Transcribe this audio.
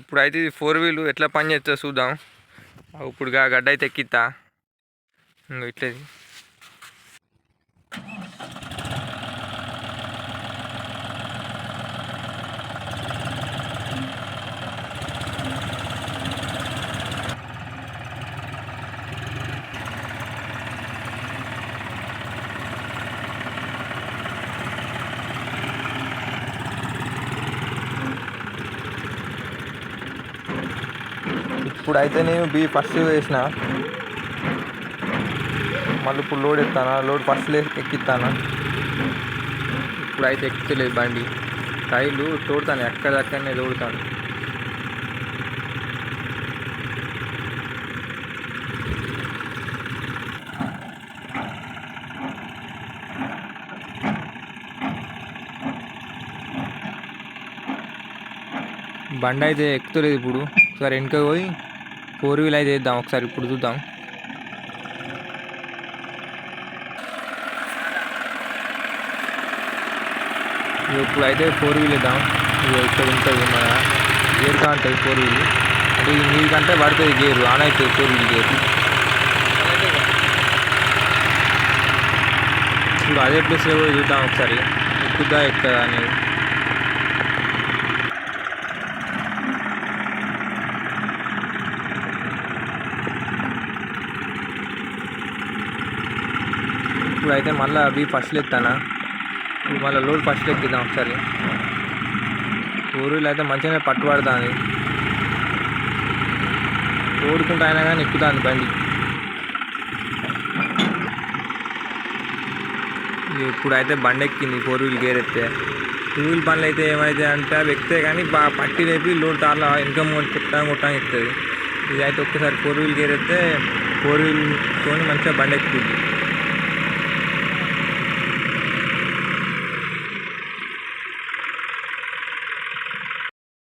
ఇప్పుడు అయితే ఇది ఫోర్ వీలు. ఎట్లా పని చేస్తా చూద్దాం. ఇప్పుడు గడ్డ అయితే ఎక్కిస్తా ఇంకో ఇట్లా ఇప్పుడైతే ఇప్పుడు అయితే నేను బి ఫస్ట్ వేసిన. మళ్ళీ ఇప్పుడు లోడ్ ఎత్తానా? లోడ్ ఫస్ట్ ఎక్కిస్తానా ఇప్పుడు అయితే ఎక్కుతలేదు బండి. టైర్లు తోడుతాను ఎక్కడక్కడనే తోడుతాను బండి అయితే ఎక్కుతలేదు ఇప్పుడు. ఒకసారి వెనుక పోయి ఫోర్ వీల్ అయితే వేద్దాం ఒకసారి ఇప్పుడు చూద్దాం. ఇప్పుడు అయితే ఫోర్ వీల్ వేద్దాం. ఇక్కడ ఉంటుంది మన గేర్ కా ఉంటుంది ఫోర్ వీల్. అంటే ఈ కంటే పడుతుంది గేరు. ఆన్ అవుతుంది ఫోర్ వీల్ గేర్. ఇప్పుడు అదే ప్లేస్లో కూడా చూద్దాం ఒకసారి. ఎక్కుద్దా ఎక్కుదా అనేది ఇప్పుడు అయితే మళ్ళీ అవి ఫస్ట్ ఎత్తానా? ఇప్పుడు మళ్ళీ లోడ్ ఫస్ట్ ఎక్కిద్దాం ఒకసారి. ఊరిలో అయితే మంచిగానే పట్టుబడుతుంది. తోడుకుంటా అయినా కానీ ఎక్కుతుంది బండి. ఇప్పుడు అయితే బండి ఎక్కింది ఫోర్ వీల్ గేర్ ఎత్తే. టూ వీల్ బండ్లు అయితే ఏమైతే అంటే అవి ఎక్కితే కానీ బాగా పట్టి లేపి లోడ్ తార్లో ఇన్కమ్ కొట్టడం కొట్టడం ఎక్కుతుంది ఇది అయితే ఒక్కసారి ఫోర్ వీల్ గేర్ ఎత్తే ఫోర్ వీల్తో మంచిగా బండి ఎక్కుతుంది.